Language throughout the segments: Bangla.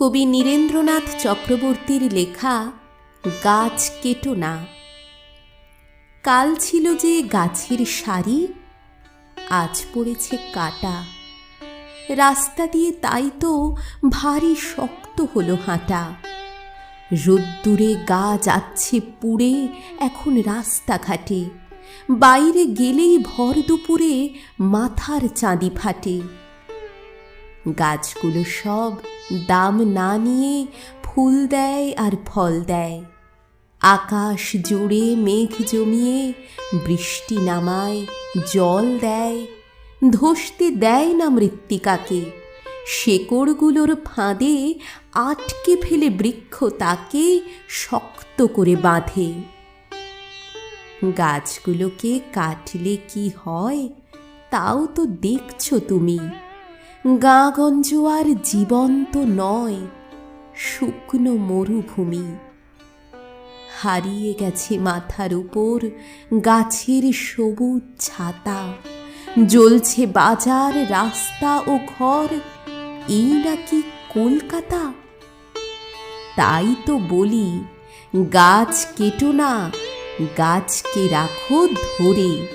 কবি নীরেন্দ্রনাথ চক্রবর্তীর লেখা গাছ কেটো না। কাল ছিল যে গাছের সারি, আজ পড়েছে কাটা। রাস্তা দিয়ে তাই তো ভারী শক্ত হলো হাঁটা। রোদ্দুরে গা যাচ্ছে পুড়ে এখন রাস্তাঘাটে। বাইরে গেলেই ভর দুপুরে মাথার চাঁদি ফাটে। গাছগুলো সব দাম না নিয়ে ফুল দেয় আর ফল দেয়। আকাশ জুড়ে মেঘ জমিয়ে বৃষ্টি নামায়, জল দেয়। ধসতে দেয় না মৃত্তিকাকে। শেকড়গুলোর ফাঁদে আটকে ফেলে বৃক্ষ তাকে শক্ত করে বাঁধে। গাছগুলোকে কাটলে কি হয়? তাও তো দেখছ তুমি। গাগঞ্জ আর জীবন্ত নয়, শুকনো মরুভূমি। হারিয়ে গেছে মাথার উপর গাছের সবুজ ছাতা। জ্বলছে বাজার, রাস্তা ও ঘর, এই নাকি কলকাতা? তাই তো বলি, গাছ কেটো না, গাছকে রাখো ধরে।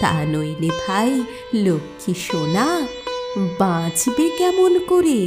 তা নইলে ভাই, লক্ষ্মী সোনা বাঁচবে কেমন করে?